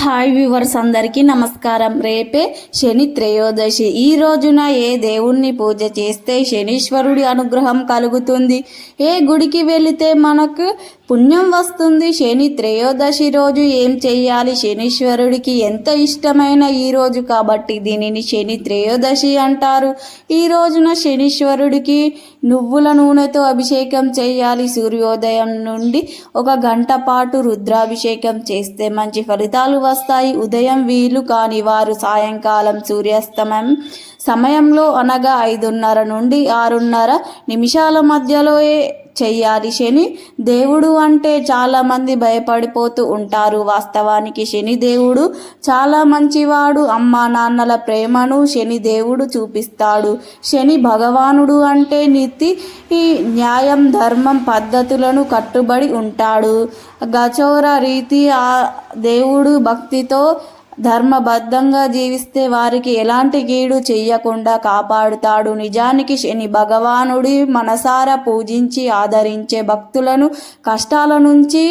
Hi viewers అందరికీ నమస్కారం. రేపే శని త్రయోదశి. ఈ రోజున ఏ దేవుణ్ణి పూజ చేస్తే శనీశ్వరుడి అనుగ్రహం కలుగుతుంది? ఏ గుడికి వెళితే మనకు పుణ్యం వస్తుంది. శని త్రయోదశి రోజు ఏం చెయ్యాలి? శనీశ్వరుడికి ఎంత ఇష్టమైన ఈ రోజు కాబట్టి దీనిని శని త్రయోదశి అంటారు. ఈ రోజున శనీశ్వరుడికి నువ్వుల నూనెతో అభిషేకం చేయాలి సూర్యోదయం నుండి ఒక గంట పాటు రుద్రాభిషేకం చేస్తే మంచి ఫలితాలు వస్తాయి. ఉదయం వీలు కాని వారు సాయంకాలం సూర్యాస్తమయం సమయంలో అనగా ఐదున్నర నుండి ఆరున్నర నిమిషాల మధ్యలో చెయ్యాలి. శని దేవుడు అంటే చాలామంది భయపడిపోతూ ఉంటారు. వాస్తవానికి శని దేవుడు చాలా మంచివాడు. అమ్మా నాన్నల ప్రేమను శని దేవుడు చూపిస్తాడు. శని భగవానుడు అంటే నీతి ఈ న్యాయం ధర్మం పద్ధతులను కట్టుబడి ఉంటాడు. గచోర రీతి ఆ దేవుడు భక్తితో ధర్మబద్ధంగా జీవిస్తే వారికి ఎలాంటి కీడు చెయ్యకుండా కాపాడుతాడు. నిజానికి శని భగవానుడి మనసారా పూజించి ఆదరించే భక్తులను కష్టాల నుంచి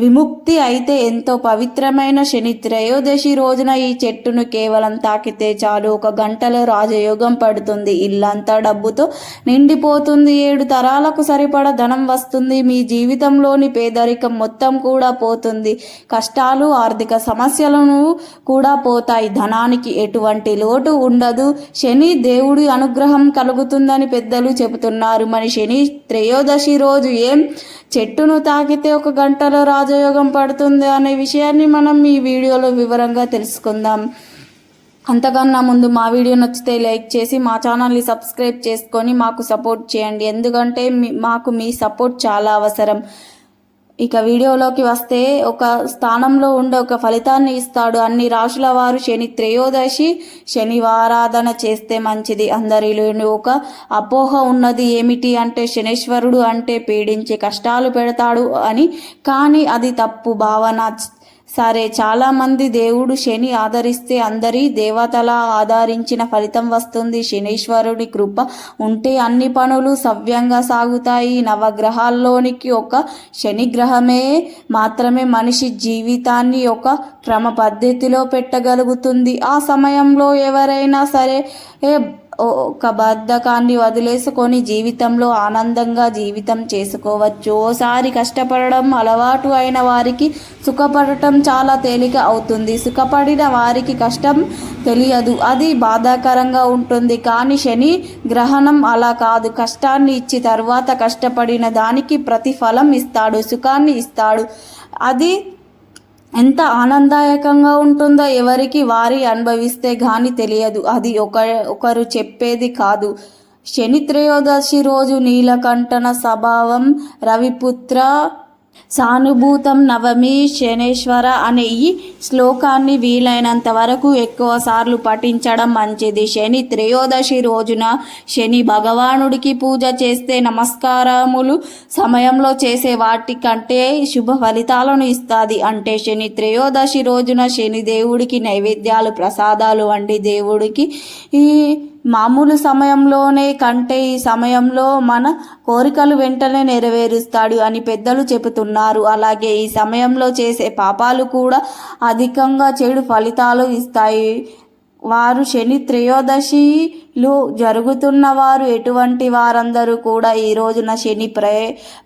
విముక్తి అయితే ఎంతో పవిత్రమైన శని త్రయోదశి రోజున ఈ చెట్టును కేవలం తాకితే చాలు. ఒక గంటలో రాజయోగం పడుతుంది. ఇల్లంతా డబ్బుతో నిండిపోతుంది. ఏడు తరాలకు సరిపడ ధనం వస్తుంది. మీ జీవితంలోని పేదరికం మొత్తం కూడా పోతుంది. కష్టాలు ఆర్థిక సమస్యలను కూడా పోతాయి. ధనానికి ఎటువంటి లోటు ఉండదు. శని దేవుడి అనుగ్రహం కలుగుతుందని పెద్దలు చెబుతున్నారు. మరి శని త్రయోదశి రోజు ఏం చెట్టును తాకితే ఒక గంటలో రాజయోగం పడుతుంది అనే విషయాన్ని మనం ఈ వీడియోలో వివరంగా తెలుసుకుందాం. అంతకన్నా ముందు మా వీడియో నచ్చితే లైక్ చేసి మా ఛానల్ని సబ్స్క్రైబ్ చేసుకొని మాకు సపోర్ట్ చేయండి. ఎందుకంటే మాకు మీ సపోర్ట్ చాలా అవసరం. ఇక వీడియోలోకి వస్తే ఒక స్థానంలో ఉండే ఒక ఫలితాన్ని ఇస్తాడు. అన్ని రాశుల వారు శని త్రయోదశి శనివారాధన చేస్తే మంచిది. అందరిలో ఒక అపోహ ఉన్నది ఏమిటి అంటే శనేశ్వరుడు అంటే పీడించి కష్టాలు పెడతాడు అని. కానీ అది తప్పు. భావన సరే చాలామంది దేవుడు శని ఆదరిస్తే అందరి దేవతల ఆదరించిన ఫలితం వస్తుంది. శనీశ్వరుడి కృప ఉంటే అన్ని పనులు సవ్యంగా సాగుతాయి. నవగ్రహాల్లోనికి ఒక శని గ్రహమే మాత్రమే మనిషి జీవితాన్ని ఒక క్రమ పద్ధతిలో పెట్టగలుగుతుంది. ఆ సమయంలో ఎవరైనా సరే ఒక బద్ధకాన్ని వదిలేసుకొని జీవితంలో ఆనందంగా జీవితం చేసుకోవచ్చు. ఓసారి కష్టపడడం అలవాటు అయిన వారికి సుఖపడటం చాలా తేలిక అవుతుంది. సుఖపడిన వారికి కష్టం తెలియదు. అది బాధాకరంగా ఉంటుంది. కానీ శని గ్రహణం అలా కాదు. కష్టాన్ని ఇచ్చి తర్వాత కష్టపడిన దానికి ప్రతిఫలం ఇస్తాడు. సుఖాన్ని ఇస్తాడు. అది ఎంత ఆనందదాయకంగా ఉంటుందో ఎవరికి వారి అనుభవిస్తే గాని తెలియదు. అది ఒక ఒకరు చెప్పేది కాదు. శని త్రయోదశి రోజు నీలకంఠన స్వభావం రవిపుత్ర సానుభూతం నవమి శనేశ్వర అనే ఈ శ్లోకాన్ని వీలైనంత వరకు ఎక్కువ సార్లు పఠించడం మంచిది. శని త్రయోదశి రోజున శని భగవానుడికి పూజ చేస్తే నమస్కారములు సమయంలో చేసే వాటి కంటే శుభ ఫలితాలను ఇస్తుంది. అంటే శని త్రయోదశి రోజున శని దేవుడికి నైవేద్యాలు ప్రసాదాలు వండి దేవుడికి ఈ మామూలు సమయంలోనే కంటే ఈ సమయంలో మన కోరికలు వెంటనే నెరవేరుస్తాడు అని పెద్దలు చెబుతున్నారు. అలాగే ఈ సమయంలో చేసే పాపాలు కూడా అధికంగా చెడు ఫలితాలు ఇస్తాయి. వారు శని త్రయోదశిలు జరుగుతున్న వారు ఎటువంటి వారందరూ కూడా ఈ రోజున శని ప్ర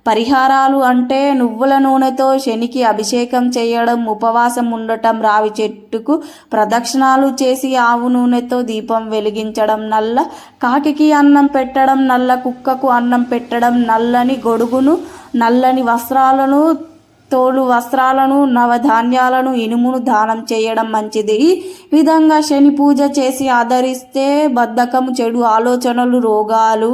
పరిహారాలు అంటే నువ్వుల నూనెతో శనికి అభిషేకం చేయడం ఉపవాసం ఉండటం రావి చెట్టుకు ప్రదక్షిణాలు చేసి ఆవు నూనెతో దీపం వెలిగించడం నల్ల కాకికి అన్నం పెట్టడం నల్ల కుక్కకు అన్నం పెట్టడం నల్లని గొడుగును నల్లని వస్త్రాలను తోలు వస్త్రాలను నవధాన్యాలను ఇనుమును దానం చేయడం మంచిది. విధంగా శని పూజ చేసి ఆదరిస్తే బద్ధకము చెడు ఆలోచనలు రోగాలు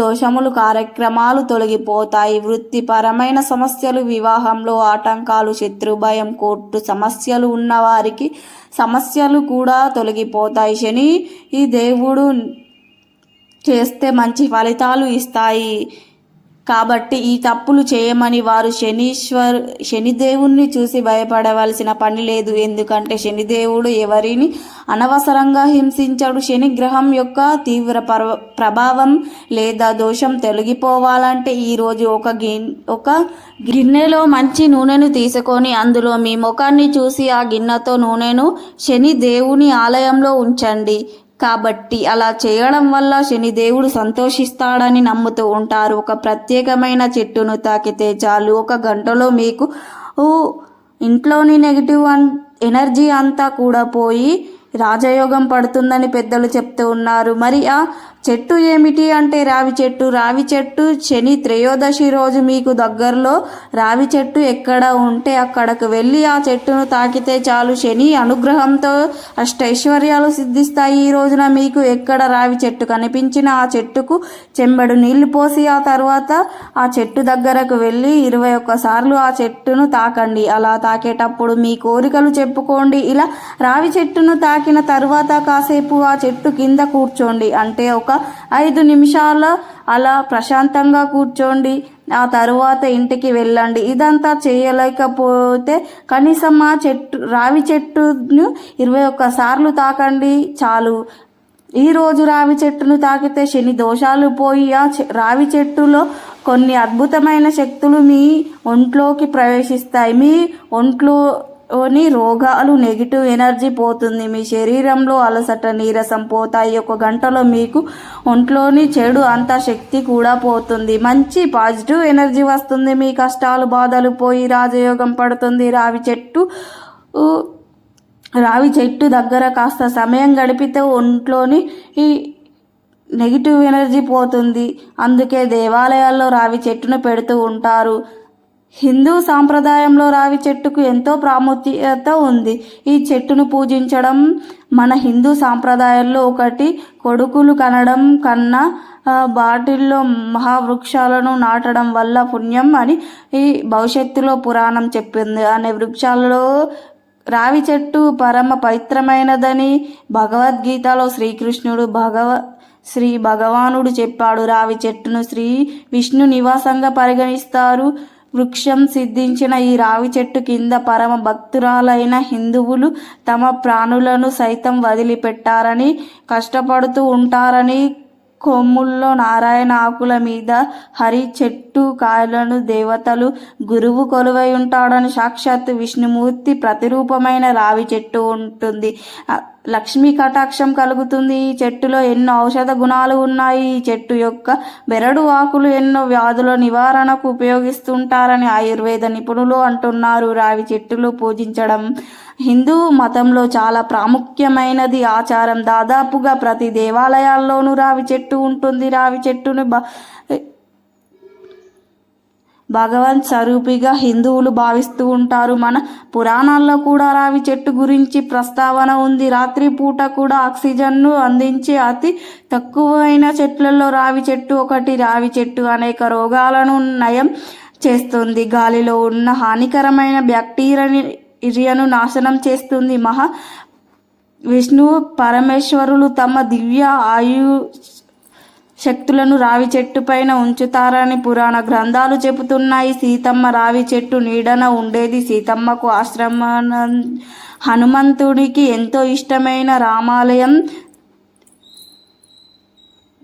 దోషములు కార్యక్రమాలు తొలగిపోతాయి. వృత్తిపరమైన సమస్యలు వివాహంలో ఆటంకాలు శత్రుభయం కోర్టు సమస్యలు ఉన్నవారికి సమస్యలు కూడా తొలగిపోతాయి. శని ఈ దేవుడు చేస్తే మంచి ఫలితాలు ఇస్తాయి. కాబట్టి ఈ తప్పులు చేయమని వారు శనీశ్వర్ శనిదేవుణ్ణి చూసి భయపడవలసిన పని లేదు. ఎందుకంటే శనిదేవుడు ఎవరిని అనవసరంగా హింసించాడు. శని గ్రహం యొక్క తీవ్ర పర్వ ప్రభావం లేదా దోషం తొలగిపోవాలంటే ఈరోజు ఒక గి ఒక గిన్నెలో మంచి నూనెను తీసుకొని అందులో మీ ముఖాన్ని చూసి ఆ గిన్నెతో నూనెను శని దేవుని ఆలయంలో ఉంచండి. కాబట్టి అలా చేయడం వల్ల శనిదేవుడు సంతోషిస్తాడని నమ్ముతూ ఉంటారు. ఒక ప్రత్యేకమైన చెట్టును తాకితే చాలు. ఒక గంటలో మీకు ఇంట్లోని నెగిటివ్ అన్ ఎనర్జీ అంతా కూడా పోయి రాజయోగం పడుతుందని పెద్దలు చెప్తూ ఉన్నారు. మరి ఆ చెట్టు ఏమిటి అంటే రావి చెట్టు. రావి చెట్టు శని త్రయోదశి రోజు మీకు దగ్గరలో రావి చెట్టు ఎక్కడ ఉంటే అక్కడకు వెళ్ళి ఆ చెట్టును తాకితే చాలు. శని అనుగ్రహంతో అష్టైశ్వర్యాలు సిద్ధిస్తాయి. ఈ రోజున మీకు ఎక్కడ రావి చెట్టు కనిపించిన ఆ చెట్టుకు చెంబడు నీళ్ళు పోసి ఆ తర్వాత ఆ చెట్టు దగ్గరకు వెళ్ళి ఇరవై ఒక్కసార్లు ఆ చెట్టును తాకండి. అలా తాకేటప్పుడు మీ కోరికలు చెప్పుకోండి. ఇలా రావి చెట్టును తాకి తాకిన తర్వాత కాసేపు ఆ చెట్టు కింద కూర్చోండి. అంటే ఒక ఐదు నిమిషాల అలా ప్రశాంతంగా కూర్చోండి. ఆ తరువాత ఇంటికి వెళ్ళండి. ఇదంతా చేయలేకపోతే కనీసం ఆ చెట్టు రావి చెట్టును ఇరవై ఒక్కసార్లు తాకండి చాలు. ఈ రోజు రావి చెట్టును తాకితే శని దోషాలు పోయి ఆ చె- రావి చెట్టులో కొన్ని అద్భుతమైన శక్తులు మీ ఒంట్లోకి ప్రవేశిస్తాయి. మీ ఒంట్లో లోని రోగాలు నెగిటివ్ ఎనర్జీ పోతుంది. మీ శరీరంలో అలసట నీరసం పోతాయి. ఒక గంటలో మీకు ఒంట్లోని చెడు అంత శక్తి కూడా పోతుంది. మంచి పాజిటివ్ ఎనర్జీ వస్తుంది. మీ కష్టాలు బాధలు పోయి రాజయోగం పడుతుంది. రావి చెట్టు రావి చెట్టు దగ్గర కాస్త సమయం గడిపితే ఒంట్లోని ఈ నెగిటివ్ ఎనర్జీ పోతుంది. అందుకే దేవాలయాల్లో రావి చెట్టును పెడుతూ ఉంటారు. హిందూ సాంప్రదాయంలో రావి చెట్టుకు ఎంతో ప్రాముఖ్యత ఉంది. ఈ చెట్టును పూజించడం మన హిందూ సాంప్రదాయాల్లో ఒకటి. కొడుకులు కనడం కన్నా బాటిల్లో మహావృక్షాలను నాటడం వల్ల పుణ్యం అని ఈ భవిష్యత్తులో పురాణం చెప్పింది. అనే వృక్షాలలో రావి చెట్టు పరమ పవిత్రమైనదని భగవద్గీతలో శ్రీకృష్ణుడు భగవ శ్రీ భగవానుడు చెప్పాడు. రావి చెట్టును శ్రీ విష్ణు నివాసంగా పరిగణిస్తారు. వృక్షం సిద్ధించిన ఈ రావి చెట్టు కింద పరమ భక్తురాలైన హిందువులు తమ ప్రాణులను సైతం వదిలిపెట్టారని కష్టపడుతూ ఉంటారని కొమ్ముల్లో నారాయణ ఆకుల మీద హరి చెట్టు కాయలను దేవతలు గురువు కొలువై ఉంటాడని సాక్షాత్తు విష్ణుమూర్తి ప్రతిరూపమైన రావి చెట్టు ఉంటుంది. లక్ష్మీ కటాక్షం కలుగుతుంది. ఈ చెట్టులో ఎన్నో ఔషధ గుణాలు ఉన్నాయి. ఈ చెట్టు యొక్క బెరడు ఆకులు ఎన్నో వ్యాధుల నివారణకు ఉపయోగిస్తుంటారని ఆయుర్వేద నిపుణులు అంటున్నారు. రావి చెట్టులు పూజించడం హిందూ మతంలో చాలా ప్రాముఖ్యమైనది. ఆచారం దాదాపుగా ప్రతి దేవాలయాల్లోనూ రావి చెట్టు ఉంటుంది. రావి చెట్టును బ భగవాన్ స్వరూపిగా హిందువులు భావిస్తూ ఉంటారు. మన పురాణాల్లో కూడా రావి చెట్టు గురించి ప్రస్తావన ఉంది. రాత్రిపూట కూడా ఆక్సిజన్ను అందించే అతి తక్కువైన చెట్లలో రావి చెట్టు ఒకటి. రావి చెట్టు అనేక రోగాలను నయం చేస్తుంది. గాలిలో ఉన్న హానికరమైన బ్యాక్టీరియాను నాశనం చేస్తుంది. మహా విష్ణు పరమేశ్వరులు తమ దివ్య ఆయు శక్తులను రావి చెట్టు పైన ఉంచుతారని పురాణ గ్రంథాలు చెబుతున్నాయి. సీతమ్మ రావి చెట్టు నీడన ఉండేది. సీతమ్మకు ఆశ్రమ హనుమంతుడికి ఎంతో ఇష్టమైన రామాలయం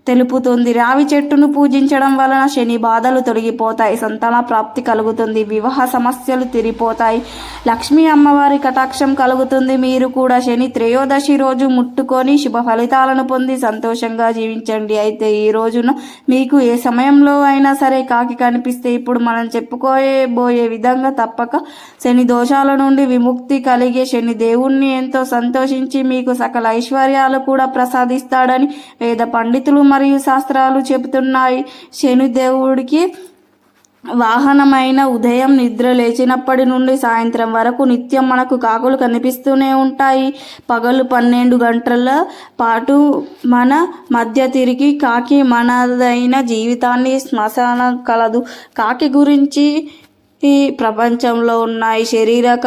తెలుపుతుంది. రావి చెట్టును పూజించడం వలన శని బాధలు తొలగిపోతాయి. సంతాన ప్రాప్తి కలుగుతుంది. వివాహ సమస్యలు తిరిగిపోతాయి లక్ష్మీ అమ్మవారి కటాక్షం కలుగుతుంది. మీరు కూడా శని త్రయోదశి రోజు ముట్టుకొని శుభ ఫలితాలను పొంది సంతోషంగా జీవించండి. అయితే ఈ రోజున మీకు ఏ సమయంలో అయినా సరే కాకి కనిపిస్తే ఇప్పుడు మనం చెప్పుకోబోయే విధంగా తప్పక శని దోషాల నుండి విముక్తి కలిగే శని దేవుణ్ణి ఎంతో సంతోషించి మీకు సకల ఐశ్వర్యాలు కూడా ప్రసాదిస్తాడని వేద పండితులు మరియు శాస్త్రాలు చెబుతున్నాయి. శనిదేవుడికి వాహనమైన ఉదయం నిద్ర లేచినప్పటి నుండి సాయంత్రం వరకు నిత్యం మనకు కాకులు కనిపిస్తూనే ఉంటాయి. పగలు పన్నెండు గంటల పాటు మన మధ్య తిరిగి కాకి మనదైన జీవితాన్ని శ్మశానం కలదు. కాకి గురించి ఈ ప్రపంచంలో ఉన్నాయి. శరీరక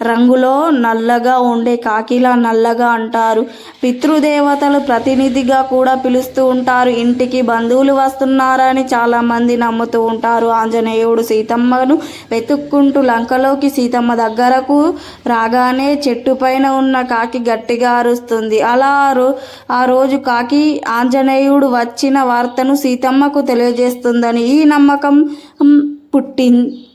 రంగులో నల్లగా ఉండే కాకిలా నల్లగా అంటారు. పితృదేవతలు ప్రతినిధిగా కూడా పిలుస్తూ ఉంటారు. ఇంటికి బంధువులు వస్తున్నారని చాలామంది నమ్ముతూ ఉంటారు. ఆంజనేయుడు సీతమ్మను వెతుక్కుంటూ లంకలోకి సీతమ్మ దగ్గరకు రాగానే చెట్టు పైన ఉన్న కాకి గట్టిగా అరుస్తుంది. అలా ఆ రో ఆ రోజు కాకి ఆంజనేయుడు వచ్చిన వార్తను సీతమ్మకు తెలియజేస్తుందని ఈ నమ్మకం పుట్టింది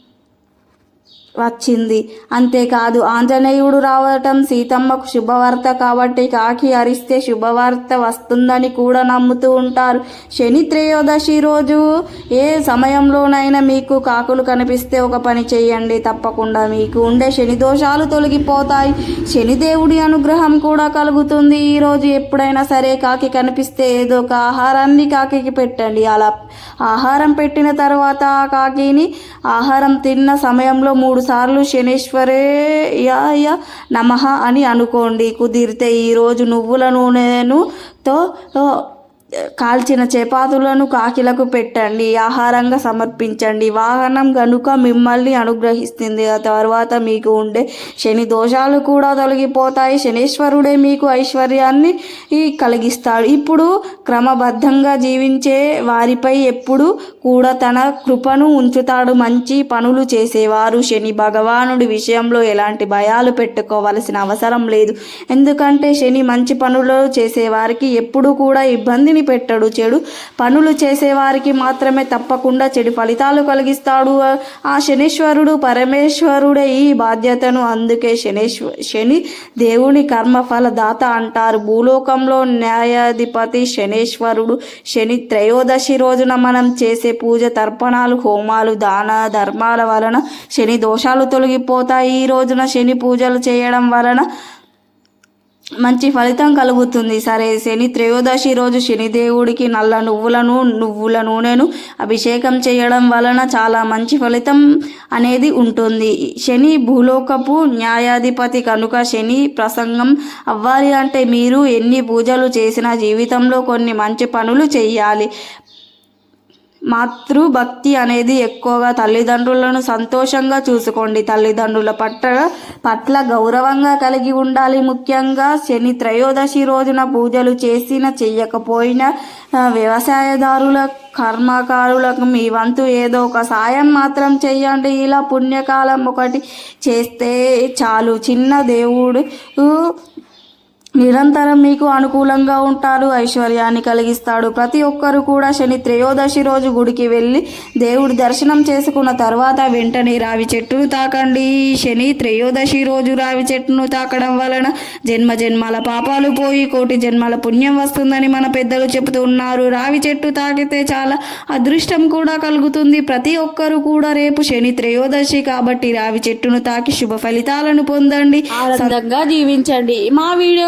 వచ్చింది. అంతేకాదు ఆంజనేయుడు రావటం సీతమ్మకు శుభవార్త కాబట్టి కాకి అరిస్తే శుభవార్త వస్తుందని కూడా నమ్ముతూ ఉంటారు. శని త్రయోదశి రోజు ఏ సమయంలోనైనా మీకు కాకులు కనిపిస్తే ఒక పని చేయండి. తప్పకుండా మీకు ఉండే శని దోషాలు తొలగిపోతాయి. శనిదేవుడి అనుగ్రహం కూడా కలుగుతుంది. ఈరోజు ఎప్పుడైనా సరే కాకి కనిపిస్తే ఏదో ఒక ఆహారాన్ని కాకికి పెట్టండి. అలా ఆహారం పెట్టిన తర్వాత ఆ కాకిని ఆహారం తిన్న సమయంలో మూడు సార్లు శనేశ్వరేయాయ నమః అని అనుకోండి. కుదిరితే ఈరోజు నువ్వుల నూనెను తో కాల్చిన చపాతులను కాకిలకు పెట్టండి ఆహారంగా సమర్పించండి. వాహనం కనుక మిమ్మల్ని అనుగ్రహిస్తుంది ఆ తర్వాత మీకు ఉండే శని దోషాలు కూడా తొలగిపోతాయి. శనీశ్వరుడే మీకు ఐశ్వర్యాన్ని కలిగిస్తాడు. ఇప్పుడు క్రమబద్ధంగా జీవించే వారిపై ఎప్పుడు కూడా తన కృపను ఉంచుతాడు. మంచి పనులు చేసేవారు. శని భగవానుడి విషయంలో ఎలాంటి భయాలు పెట్టుకోవలసిన అవసరం లేదు. ఎందుకంటే శని మంచి పనులు చేసేవారికి ఎప్పుడు కూడా ఇబ్బందిని పెట్టడు చెడు పనులు చేసేవారికి మాత్రమే తప్పకుండా చెడు ఫలితాలు కలిగిస్తాడు. ఆ శనీశ్వరుడు పరమేశ్వరుడే ఈ బాధ్యతను. అందుకే శనీశ్వ శని దేవుని కర్మఫల దాత అంటారు. భూలోకంలో న్యాయాధిపతి శనీశ్వరుడు శని త్రయోదశి రోజున మనం చేసే పూజ తర్పణాలు హోమాలు దాన ధర్మాల వలన శని దోషాలు తొలగిపోతాయి. ఈ రోజున శని పూజలు చేయడం వలన మంచి ఫలితం కలుగుతుంది. సరే శని త్రయోదశి రోజు శనిదేవుడికి నల్ల నువ్వులను నువ్వుల నూనెను అభిషేకం చేయడం వలన చాలా మంచి ఫలితం అనేది ఉంటుంది. శని భూలోకపు న్యాయాధిపతి కనుక శని ప్రసంగం అవ్వాలి అంటే మీరు ఎన్ని పూజలు చేసినా జీవితంలో కొన్ని మంచి పనులు చేయాలి. మాతృభక్తి అనేది ఎక్కువగా తల్లిదండ్రులను సంతోషంగా చూసుకోండి. తల్లిదండ్రుల పట్ల పట్ల గౌరవంగా కలిగి ఉండాలి. ముఖ్యంగా శని త్రయోదశి రోజున పూజలు చేసిన చెయ్యకపోయినా వ్యవసాయదారుల కర్మకారులకు మీ వంతు ఏదో ఒక సాయం మాత్రం చెయ్యండి ఇలా పుణ్యకాలం ఒకటి చేస్తే చాలు. చిన్న దేవుడు నిరంతరం మీకు అనుకూలంగా ఉంటారు ఐశ్వర్యాన్ని కలిగిస్తాడు. ప్రతి ఒక్కరు కూడా శని త్రయోదశి రోజు గుడికి వెళ్ళి దేవుడి దర్శనం చేసుకున్న తర్వాత వెంటనే రావి చెట్టును తాకండి. శని త్రయోదశి రోజు రావి చెట్టును తాకడం వలన జన్మ జన్మాల పాపాలు పోయి కోటి జన్మల పుణ్యం వస్తుందని మన పెద్దలు చెబుతూ ఉన్నారు రావి చెట్టు తాకితే చాలా అదృష్టం కూడా కలుగుతుంది. ప్రతి ఒక్కరు కూడా రేపు శని త్రయోదశి కాబట్టి రావి చెట్టును తాకి శుభ ఫలితాలను పొందండి. ఆనందంగా జీవించండి. మా వీడియో